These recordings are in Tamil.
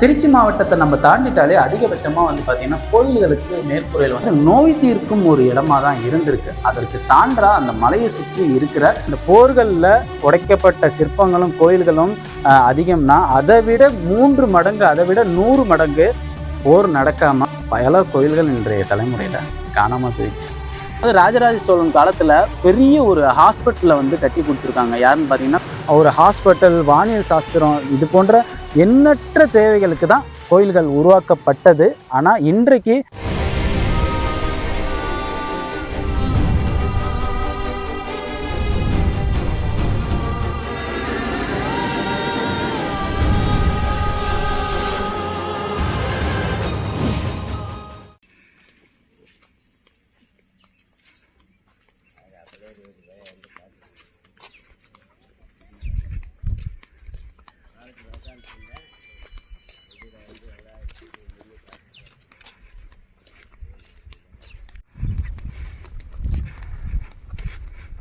திருச்சி மாவட்டத்தை நம்ம தாண்டிட்டாலே அதிகபட்சமாக வந்து பார்த்தீங்கன்னா கோயில்களுக்கு மேற்கூரையில் வந்து நோய் தீர்க்கும் ஒரு இடமா தான் இருந்திருக்கு. அதற்கு சான்றா அந்த மலையை சுற்றி இருக்கிற இந்த போர்களில் உடைக்கப்பட்ட சிற்பங்களும் கோயில்களும் அதிகம்னா அதை விட மூன்று மடங்கு அதை விட நூறு மடங்கு போர் நடக்காம பல கோயில்கள் இன்றைய தலைமுறையில் காணாமல் போயிடுச்சு. அது ராஜராஜ சோழன் காலத்தில் பெரிய ஒரு ஹாஸ்பிட்டலை வந்து கட்டி கொடுத்துருக்காங்க. யாருன்னு பார்த்தீங்கன்னா ஒரு ஹாஸ்பிட்டல் வானியல் சாஸ்திரம் இது போன்ற எண்ணற்ற தேவைகளுக்கு தான் கோயில்கள் உருவாக்கப்பட்டது. ஆனால் இன்றைக்கு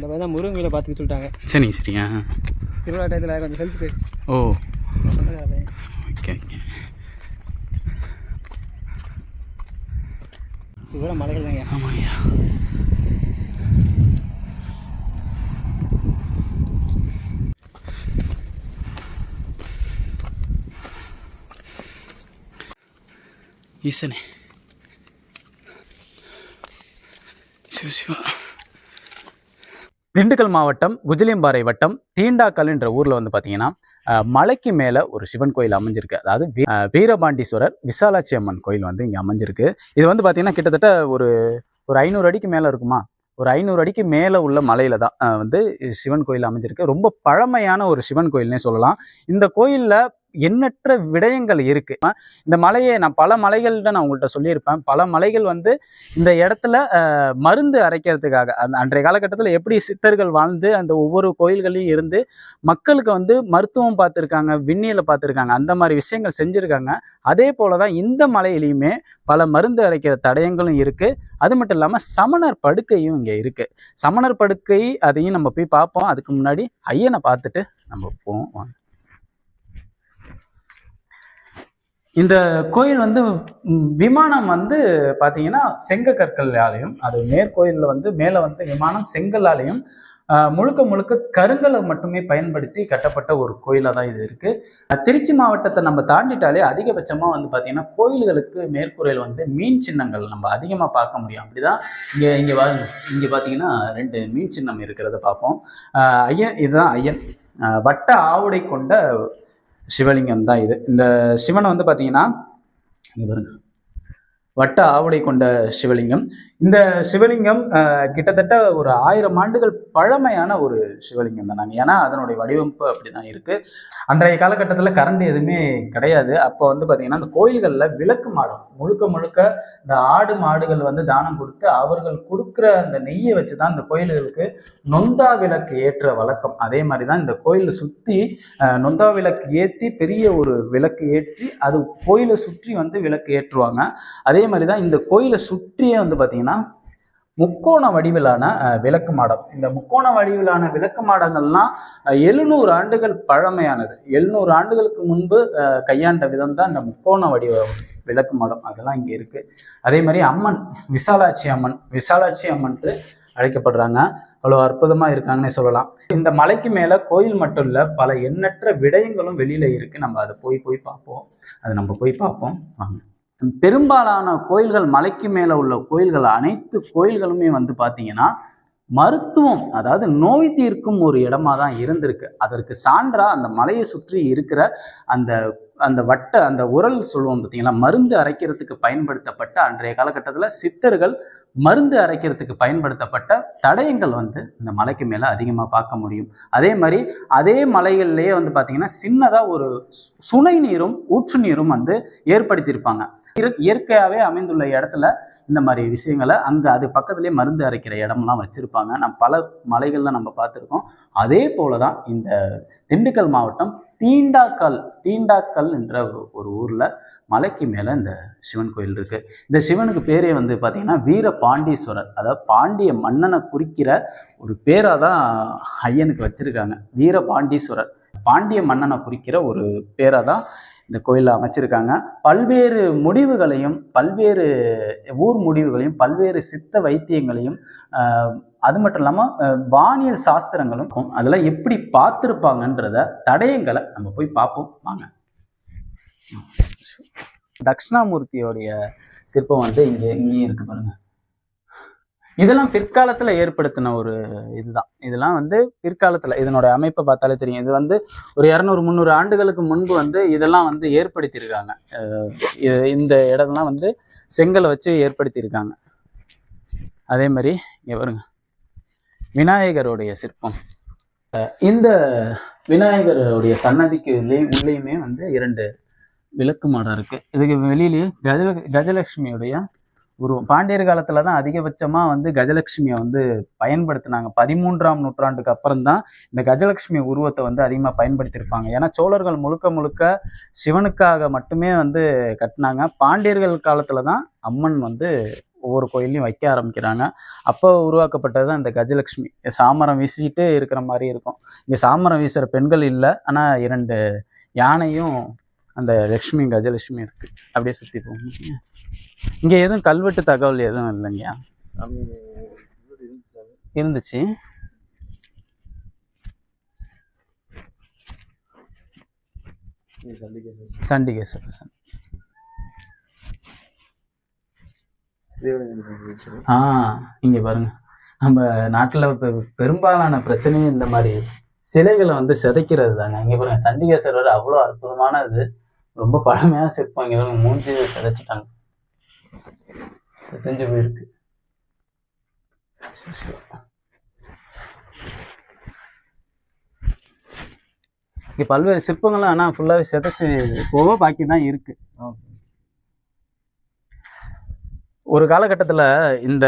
இந்த மாதிரி தான் முருகன் கோயிலை பார்த்துக்க சொல்லிட்டாங்க. சரிங்க சரிங்க. திருவிழா டயத்தில் கொஞ்சம் ஹெல்த்துக்கு ஓ. ஓகே இவ்வளோ மலைகள் தாங்க. ஆமாய்யா. ஈசனே. சிவ சிவா திண்டுக்கல் மாவட்டம் குஜிலியம்பாறை வட்டம் தீண்டாக்கல் என்ற ஊர்ல வந்து பாத்தீங்கன்னா மலைக்கு மேல ஒரு சிவன் கோயில் அமைஞ்சிருக்கு. அதாவது வீ- வீரபாண்டீஸ்வரர் விசாலாட்சி அம்மன் கோயில் வந்து இங்க அமைஞ்சிருக்கு. இது வந்து பாத்தீங்கன்னா கிட்டத்தட்ட ஒரு ஒரு ஐநூறு அடிக்கு மேல இருக்குமா? ஒரு ஐநூறு அடிக்கு மேலே உள்ள மலையில தான் வந்து சிவன் கோயில் அமைஞ்சிருக்கு. ரொம்ப பழமையான ஒரு சிவன் கோயில்னே சொல்லலாம். இந்த கோயிலில் எண்ணற்ற விடயங்கள் இருக்கு. இந்த மலையை நான் பல மலைகள்கிட்ட நான் உங்கள்கிட்ட சொல்லியிருப்பேன். பல மலைகள் வந்து இந்த இடத்துல மருந்து அரைக்கிறதுக்காக அந்த அன்றைய காலகட்டத்தில் எப்படி சித்தர்கள் வாழ்ந்து அந்த ஒவ்வொரு கோயில்களையும் இருந்து மக்களுக்கு வந்து மருத்துவம் பார்த்துருக்காங்க விண்ணியில் பார்த்துருக்காங்க அந்த மாதிரி விஷயங்கள் செஞ்சுருக்காங்க. அதே போல தான் இந்த மலையிலையுமே பல மருந்து அரைக்கிற தடயங்களும் இருக்குது அது மட்டும் இல்லாமல் சமணர் படுக்கையும் இங்கே இருக்குது சமணர் படுக்கை அதையும் நம்ம போய் பார்ப்போம். அதுக்கு முன்னாடி ஐயனை பார்த்துட்டு நம்ம போவோம் வாங்க. இந்த கோயில் வந்து விமானம் வந்து பார்த்தீங்கன்னா செங்க கற்களாலையும் அது மேற்கோயிலில் வந்து மேலே வந்து விமானம் செங்கல்லாலையும் முழுக்க முழுக்க கருங்கலை மட்டுமே பயன்படுத்தி கட்டப்பட்ட ஒரு கோயிலாக தான் இது இருக்குது திருச்சி மாவட்டத்தை நம்ம தாண்டிட்டாலே அதிகபட்சமாக வந்து பார்த்திங்கன்னா கோயில்களுக்கு மேற்கூரையில் வந்து மீன் சின்னங்கள் நம்ம அதிகமாக பார்க்க முடியும். அப்படிதான் இங்கே இங்கே வா இங்கே பார்த்தீங்கன்னா ரெண்டு மீன் சின்னம் இருக்கிறத பார்ப்போம். ஐயன் இதுதான் ஐயன். வட்ட ஆவுடை கொண்ட சிவலிங்கம் தான் இது. இந்த சிவனை வந்து பார்த்தீங்கன்னா பாருங்க. வட்ட ஆவுடை கொண்ட சிவலிங்கம். இந்த சிவலிங்கம் கிட்டத்தட்ட ஒரு ஆயிரம் ஆண்டுகள் பழமையான ஒரு சிவலிங்கம் தான் நாங்கள் ஏன்னா அதனுடைய வடிவமைப்பு அப்படிதான் இருக்குது அன்றைய காலகட்டத்தில் கரண்ட் எதுவுமே கிடையாது. அப்போ வந்து பார்த்திங்கன்னா அந்த கோயில்களில் விளக்கு மாடம் முழுக்க முழுக்க இந்த ஆடு மாடுகள் வந்து தானம் கொடுத்து அவர்கள் கொடுக்குற அந்த நெய்யை வச்சு தான் இந்த கோயில்களுக்கு நொந்தா விளக்கு ஏற்ற வழக்கம். அதே மாதிரி தான் இந்த கோயிலை சுற்றி நொந்தா விளக்கு ஏற்றி பெரிய ஒரு விளக்கு ஏற்றி அது கோயிலை சுற்றி வந்து விளக்கு ஏற்றுவாங்க. அதே மாதிரி தான் இந்த கோயிலை சுற்றியே வந்து பார்த்தீங்கன்னா முக்கோண வடிவிலான விளக்கு மாடம். இந்த முக்கோண வடிவிலான விளக்கு மாடங்கள்லாம் எழுநூறு ஆண்டுகள் பழமையானது. எழுநூறு ஆண்டுகளுக்கு முன்பு கையாண்ட விதம் தான் இந்த முக்கோண வடிவ விளக்கு மாடம். அதெல்லாம் இங்கே இருக்குது அதே மாதிரி அம்மன் விசாலாட்சி அம்மன் விசாலாட்சி அம்மன்ட்டு அழைக்கப்படுறாங்க. அவ்வளோ அற்புதமாக இருக்காங்கன்னே சொல்லலாம். இந்த மலைக்கு மேலே கோயில் மட்டும் இல்லை பல எண்ணற்ற விடயங்களும் வெளியில் இருக்குது நம்ம அதை போய் போய் பார்ப்போம். அதை நம்ம போய் பார்ப்போம். வாங்க. பெரும்பாலான கோயில்கள் மலைக்கு மேலே உள்ள கோயில்கள் அனைத்து கோயில்களுமே வந்து பார்த்தீங்கன்னா மருத்துவம் அதாவது நோய் தீர்க்கும் ஒரு இடமா தான் இருந்திருக்கு. அதற்கு சான்றா அந்த மலையை சுற்றி இருக்கிற அந்த அந்த வட்ட அந்த உரல் சொல்லுவோம் பார்த்தீங்களா மருந்து அரைக்கிறதுக்கு பயன்படுத்தப்பட்ட அன்றைய காலகட்டத்தில் சித்தர்கள் மருந்து அரைக்கிறதுக்கு பயன்படுத்தப்பட்ட தடயங்கள் வந்து இந்த மலைக்கு மேலே அதிகமாக பார்க்க முடியும். அதே மாதிரி அதே மலைகள்லேயே வந்து பார்த்தீங்கன்னா சின்னதாக ஒரு சு- சுனை நீரும் ஊற்று நீரும் வந்து ஏற்படுத்தியிருப்பாங்க. இயற்கையாகவே அமைந்துள்ள இடத்துல இந்த மாதிரி விஷயங்களை அங்கே அது பக்கத்துலேயே மருந்து அரைக்கிற இடம்லாம் வச்சுருப்பாங்க. நம்ம பல மலைகளில் நம்ம பார்த்துருக்கோம். அதே போல தான் இந்த திண்டுக்கல் மாவட்டம் தீண்டாக்கல் தீண்டாக்கல் என்ற ஒரு- ஊரில் மலைக்கு மேலே இந்த சிவன் கோயில் இருக்குது இந்த சிவனுக்கு பேரே வந்து பார்த்தீங்கன்னா வீர பாண்டீஸ்வரர் அதாவது பாண்டிய மன்னனை குறிக்கிற ஒரு பேராக தான் ஐயனுக்கு வச்சுருக்காங்க. வீர பாண்டீஸ்வரர் பாண்டிய மன்னனை குறிக்கிற ஒரு பேராக தான் இந்த கோயிலில் அமைச்சிருக்காங்க. பல்வேறு முடிவுகளையும் பல்வேறு ஊர் முடிவுகளையும் பல்வேறு சித்த வைத்தியங்களையும் அது மட்டும் இல்லாமல் வானியல் சாஸ்திரங்களும் அதெல்லாம் எப்படி பார்த்துருப்பாங்கன்றத தடயங்களை நம்ம போய் பார்ப்போம். வாங்க. தட்சிணாமூர்த்தியோடைய சிற்பம் வந்து இங்கே இங்கேயும் இருக்கு பாருங்கள் இதெல்லாம் பிற்காலத்துல ஏற்படுத்தின ஒரு இதுதான். இதெல்லாம் வந்து பிற்காலத்துல இதனோட அமைப்பை பார்த்தாலே தெரியும். இது வந்து ஒரு இரநூறு முந்நூறு ஆண்டுகளுக்கு முன்பு வந்து இதெல்லாம் வந்து ஏற்படுத்தியிருக்காங்க. இந்த இடம்லாம் வந்து செங்கலை வச்சு ஏற்படுத்தியிருக்காங்க. அதே மாதிரி இங்க வருங்க விநாயகருடைய சிற்பம். இந்த விநாயகருடைய சன்னதிக்கு உள்ளேயுமே வந்து இரண்டு விளக்கு மாடம் இருக்கு. இதுக்கு வெளியிலேயே கஜ கஜலட்சுமியுடைய உருவம் பாண்டியர் காலத்துல தான் அதிகபட்சமா வந்து கஜலட்சுமியை வந்து பயன்படுத்தினாங்க. பதிமூன்றாம் நூற்றாண்டுக்கு அப்புறம் தான் இந்த கஜலட்சுமி உருவத்தை வந்து அதிகமாக பயன்படுத்தியிருப்பாங்க. ஏன்னா சோழர்கள் முழுக்க முழுக்க சிவனுக்காக மட்டுமே வந்து கட்டினாங்க. பாண்டியர்கள் காலத்துல தான் அம்மன் வந்து ஒவ்வொரு கோயிலையும் வைக்க ஆரம்பிக்கிறாங்க. அப்போ உருவாக்கப்பட்டது தான் இந்த கஜலட்சுமி. சாமரம் வீசிட்டு இருக்கிற மாதிரி இருக்கும். இங்கே சாமரம் வீசுகிற பெண்கள் இல்லை. ஆனால் இரண்டு யானையும் அந்த லக்ஷ்மி கஜலட்சுமி இருக்கு. அப்படியே சுற்றி போகும் இங்கே எதுவும் கல்வெட்டு தகவல் எதுவும் இல்லைங்கய்யா? இருந்துச்சு. சண்டிகேஸ்வரர் சாமி ஆ இங்க பாருங்க. நம்ம நாட்டுல பெரும்பாலான பிரச்சனையும் இந்த மாதிரி சிலைகளை வந்து சிதைக்கிறது தாங்க. இங்க பாருங்க சண்டிகேஸ்வரர் அவ்வளோ அற்புதமானது. ரொம்ப பழமையான செருப்பு இங்க மூஞ்சி சிதைச்சிட்டாங்க. சிதைஞ்சு போயிருக்கு. இங்க பல்வேறு சிற்பங்கள்லாம் ஆனால் ஃபுல்லாகவே சிதைச்சு போக பாக்கி தான் இருக்கு. ஒரு காலகட்டத்தில் இந்த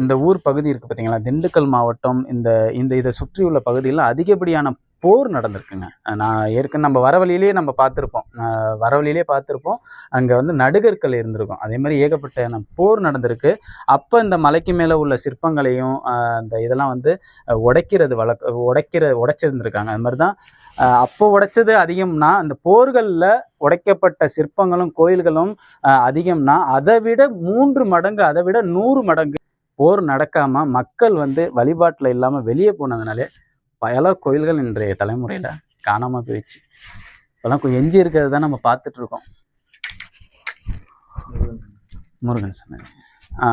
இந்த ஊர் பகுதி இருக்குது பார்த்தீங்களா திண்டுக்கல் மாவட்டம் இந்த இந்த இதை சுற்றியுள்ள பகுதியில் அதிகப்படியான போர் நடந்திருக்குங்க. நான் ஏற்கனவே நம்ம வரவழியிலேயே நம்ம பார்த்துருப்போம். வரவழியிலேயே பார்த்துருப்போம். அங்கே வந்து நடுகற்கள் இருந்திருக்கும். அதே மாதிரி ஏகப்பட்ட போர் நடந்திருக்கு. அப்போ இந்த மலைக்கு மேலே உள்ள சிற்பங்களையும் அந்த இதெல்லாம் வந்து உடைக்கிறது வழக்க உடைக்கிற உடைச்சிருந்துருக்காங்க. அது மாதிரி தான் அப்போ உடைச்சது அதிகம்னா அந்த போர்களில் உடைக்கப்பட்ட சிற்பங்களும் கோயில்களும் அதிகம்னா அதை விட மூன்று மடங்கு அதை விட நூறு மடங்கு போர் நடக்காமல் மக்கள் வந்து வழிபாட்டில் இல்லாமல் வெளியே போனதுனாலே பல கோயில்கள் இன்றைய தலைமுறையில் காணாமல் போயிடுச்சு. இப்போலாம் கொஞ்சம் எஞ்சி இருக்கிறது தான் நம்ம பார்த்துட்டு இருக்கோம். முருகன் சன்னதி. ஆ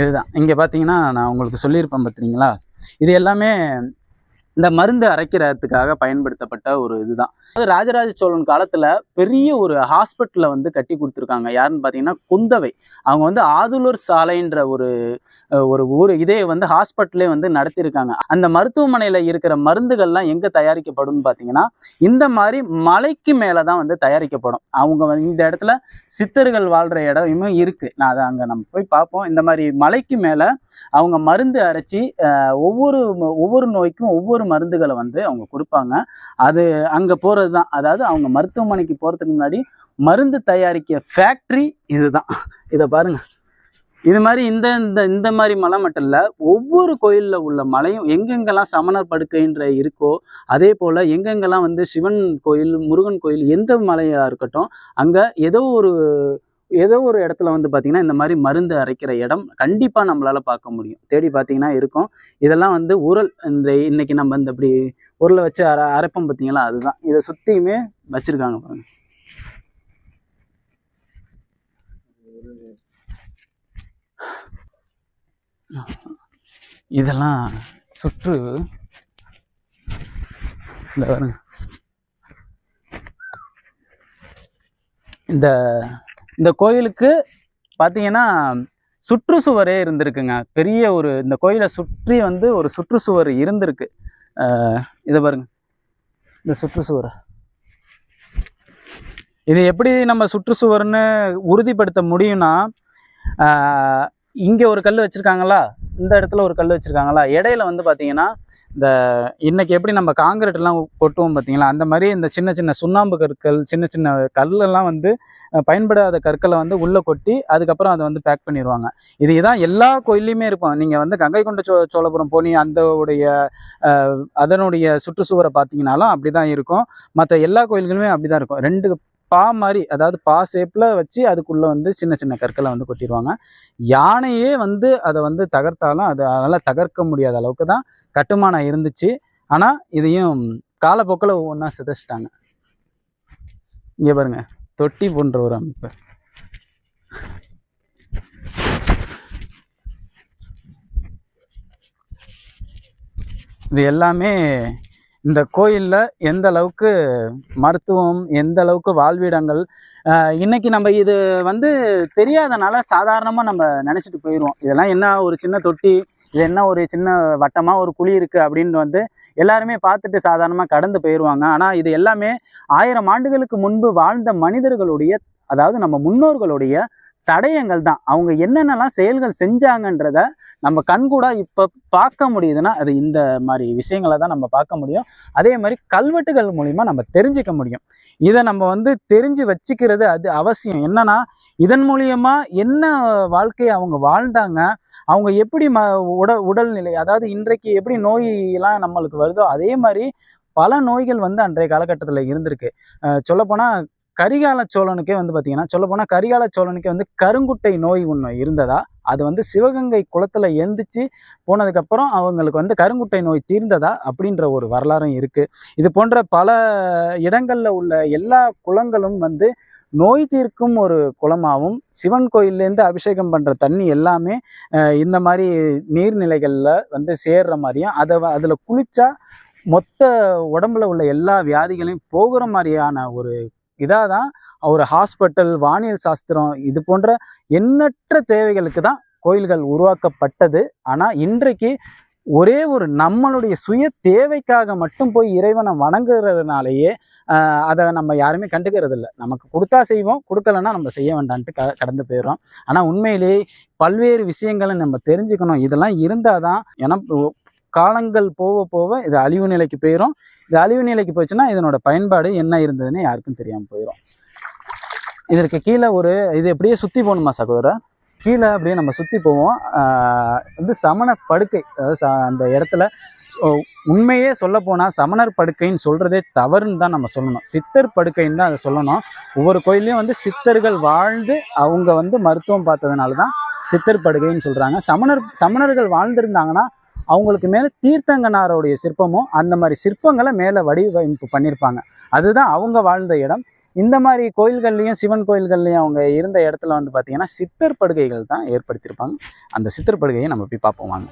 இதுதான். இங்கே பார்த்தீங்கன்னா நான் உங்களுக்கு சொல்லியிருப்பேன் பார்த்தீங்களா இது எல்லாமே இந்த மருந்து அரைக்கிறதுக்காக பயன்படுத்தப்பட்ட ஒரு இதுதான். அது ராஜராஜ சோழன் காலத்தில் பெரிய ஒரு ஹாஸ்பிட்டலை வந்து கட்டி கொடுத்துருக்காங்க. யாருன்னு பார்த்தீங்கன்னா குந்தவை. அவங்க வந்து ஆதுலூர் சாலைன்ற ஒரு ஒரு ஊர் இதே வந்து ஹாஸ்பிட்டலே வந்து நடத்தியிருக்காங்க. அந்த மருத்துவமனையில் இருக்கிற மருந்துகள்லாம் எங்கே தயாரிக்கப்படும் பார்த்தீங்கன்னா இந்த மாதிரி மலைக்கு மேலே தான் வந்து தயாரிக்கப்படும். அவங்க இந்த இடத்துல சித்தர்கள் வாழ்கிற இடமும் இருக்குது நான் அதை அங்கே நம்ம போய் பார்ப்போம். இந்த மாதிரி மலைக்கு மேலே அவங்க மருந்து அரைச்சி ஒவ்வொரு ஒவ்வொரு நோய்க்கும் ஒவ்வொரு மருந்துகளை வந்து அவங்க கொடுப்பாங்க. அது அங்கே போகிறது தான் அதாவது அவங்க மருத்துவமனைக்கு போகிறதுக்கு முன்னாடி மருந்து தயாரிக்க ஃபேக்ட்ரி இதுதான். இதை பாருங்கள் இது மாதிரி இந்த இந்த இந்த மாதிரி மலை மட்டும் இல்லை ஒவ்வொரு கோயிலில் உள்ள மலையும் எங்கெங்கெல்லாம் சமணர் படுக்கைன்ற இருக்கோ அதே போல் எங்கெங்கெல்லாம் வந்து சிவன் கோயில் முருகன் கோயில் எந்த மலையாக இருக்கட்டும் அங்கே ஏதோ ஒரு ஏதோ ஒரு இடத்துல வந்து பார்த்திங்கன்னா இந்த மாதிரி மருந்து அரைக்கிற இடம் கண்டிப்பாக நம்மளால் பார்க்க முடியும். தேடி பார்த்தீங்கன்னா இருக்கும். இதெல்லாம் வந்து உரல் இந்த இன்றைக்கி நம்ம இந்த இப்படி உரலை வச்சு அரை அரைப்போம் பார்த்தீங்களா அதுதான். இதை சுற்றியுமே வச்சுருக்காங்க பாருங்கள் இதெல்லாம் சுற்று. இந்த வருங்க இந்த இந்த கோயிலுக்கு பார்த்தீங்கன்னா சுற்றுச்சுவரே இருந்திருக்குங்க. பெரிய ஒரு இந்த கோயிலை சுற்றி வந்து ஒரு சுற்றுச்சுவர் இருந்திருக்கு. இதை பாருங்க. இந்த சுற்றுச்சுவர். இது எப்படி நம்ம சுற்றுச்சுவர்னு உறுதிப்படுத்த முடியும்னா இங்கே ஒரு கல் வச்சுருக்காங்களா? இந்த இடத்துல ஒரு கல் வச்சுருக்காங்களா? இடையில வந்து பார்த்தீங்கன்னா இந்த இன்றைக்கி எப்படி நம்ம காங்கிரீட்லாம் கொட்டுவோம் பார்த்தீங்களா அந்த மாதிரி இந்த சின்ன சின்ன சுண்ணாம்பு கற்கள் சின்ன சின்ன கல்லெல்லாம் வந்து பயன்படாத கற்களை வந்து உள்ளே கொட்டி அதுக்கப்புறம் அதை வந்து பேக் பண்ணிடுவாங்க இது இதான் எல்லா கோயில்லையுமே இருக்கும். நீங்கள் வந்து கங்கை கொண்ட சோ சோழபுரம் போனி அந்த உடைய அதனுடைய சுற்றுச்சுவரை பார்த்தீங்கனாலும் அப்படி தான் இருக்கும். மற்ற எல்லா கோயில்களுமே அப்படி தான் இருக்கும். ரெண்டு பா மாதிரி அதாவது பா ஷேப்பில் வச்சு அதுக்குள்ளே வந்து சின்ன சின்ன கற்களை வந்து கொட்டிடுவாங்க. யானையே வந்து அதை வந்து தகர்த்தாலும் அது அதனால் தகர்க்க முடியாத அளவுக்கு தான் கட்டுமானம் இருந்துச்சு. ஆனால் இதையும் காலப்போக்கில் ஒவ்வொன்றா சிதைச்சிட்டாங்க. இங்கே பாருங்க தொட்டி போன்ற ஒரு அமைப்பு. இது எல்லாமே இந்த கோயிலில் எந்த அளவுக்கு மருத்துவம் எந்த அளவுக்கு வாழ்விடங்கள் இன்னைக்கு நம்ம இது வந்து தெரியாதனால சாதாரணமாக நம்ம நினச்சிட்டு போயிடுவோம் இதெல்லாம் என்ன ஒரு சின்ன தொட்டி இது என்ன ஒரு சின்ன வட்டமாக ஒரு குழி இருக்குது அப்படின்னு வந்து எல்லாருமே பார்த்துட்டு சாதாரணமாக கடந்து போயிடுவாங்க ஆனால் இது எல்லாமே ஆயிரம் ஆண்டுகளுக்கு முன்பு வாழ்ந்த மனிதர்களுடைய அதாவது நம்ம முன்னோர்களுடைய தடயங்கள் தான். அவங்க என்னென்னலாம் செயல்கள் செஞ்சாங்கன்றத நம்ம கண்கூடாக இப்போ பார்க்க முடியுதுன்னா அது இந்த மாதிரி விஷயங்களை தான் நம்ம பார்க்க முடியும். அதே மாதிரி கல்வெட்டுகள் மூலிமா நம்ம தெரிஞ்சுக்க முடியும். இதை நம்ம வந்து தெரிஞ்சு வச்சுக்கிறது அது அவசியம். என்னன்னா இதன் மூலியமா என்ன வாழ்க்கையை அவங்க வாழ்ந்தாங்க அவங்க எப்படி ம உட உடல்நிலை அதாவது இன்றைக்கு எப்படி நோயெல்லாம் நம்மளுக்கு வருதோ அதே மாதிரி பல நோய்கள் வந்து அன்றைய காலகட்டத்தில் இருந்திருக்கு. சொல்லப்போனால் கரிகால சோழனுக்கே வந்து பார்த்தீங்கன்னா சொல்லப்போனால் கரிகால சோழனுக்கே வந்து கருங்குட்டை நோய் ஒன்று இருந்ததா? அது வந்து சிவகங்கை குளத்தில் எந்திரிச்சு போனதுக்கப்புறம் அவங்களுக்கு வந்து கருங்குட்டை நோய் தீர்ந்ததா? அப்படின்ற ஒரு வரலாறும் இருக்குது இது போன்ற பல இடங்களில் உள்ள எல்லா குளங்களும் வந்து நோய் தீர்க்கும் ஒரு குளமாகவும் சிவன் கோயில்லேருந்து அபிஷேகம் பண்ணுற தண்ணி எல்லாமே இந்த மாதிரி நீர்நிலைகளில் வந்து சேர்ற மாதிரியும் அதை அதில் குளித்தா மொத்த உடம்புல உள்ள எல்லா வியாதிகளையும் போகிற மாதிரியான ஒரு இதாக தான் ஒரு ஹாஸ்பிட்டல் வானியல் சாஸ்திரம் இது போன்ற எண்ணற்ற தேவைகளுக்கு தான் கோயில்கள் உருவாக்கப்பட்டது. ஆனால் இன்றைக்கு ஒரே ஒரு நம்மளுடைய சுய தேவைக்காக மட்டும் போய் இறைவனை வணங்குறதுனாலேயே அதை நம்ம யாருமே கண்டுக்கிறது இல்லை நமக்கு கொடுத்தா செய்வோம் கொடுக்கலன்னா நம்ம செய்ய வேண்டான்ட்டு க கடந்து போயிடும் ஆனால் உண்மையிலேயே பல்வேறு விஷயங்களை நம்ம தெரிஞ்சுக்கணும். இதெல்லாம் இருந்தால் தான் ஏன்னா காலங்கள் போக போக இது அழிவு நிலைக்கு போயிடும் இது அழிவு நிலைக்கு போச்சுன்னா இதனோட பயன்பாடு என்ன இருந்ததுன்னு யாருக்கும் தெரியாமல் போயிடும் இதற்கு கீழே ஒரு இது எப்படியே சுற்றி போகணுமா சகோதரர்? கீழே அப்படியே நம்ம சுற்றி போவோம். வந்து சமண படுக்கை அதாவது ச- அந்த இடத்துல உண்மையே சொல்ல போனால் சமணர் படுக்கைன்னு சொல்கிறதே தவறுன்னு தான் நம்ம சொல்லணும். சித்தர் படுக்கைன்னு தான் அதை சொல்லணும். ஒவ்வொரு கோயிலையும் வந்து சித்தர்கள் வாழ்ந்து அவங்க வந்து மருத்துவம் பார்த்ததுனால தான் சித்தர் படுக்கைன்னு சொல்கிறாங்க சமணர் சமணர்கள் வாழ்ந்திருந்தாங்கன்னா அவங்களுக்கு மேலே தீர்த்தங்கனாரோடைய சிற்பமும் அந்த மாதிரி சிற்பங்களை மேலே வடிவமைப்பு பண்ணியிருப்பாங்க அதுதான் அவங்க வாழ்ந்த இடம். இந்த மாதிரி கோயில்கள்லையும் சிவன் கோயில்கள்லையும் அவங்க இருந்த இடத்துல வந்து பார்த்திங்கன்னா சித்தர் படுகைகள் தான் ஏற்படுத்தியிருப்பாங்க. அந்த சித்தர் படுகையை நம்ம போய் பார்ப்போம் வாங்க.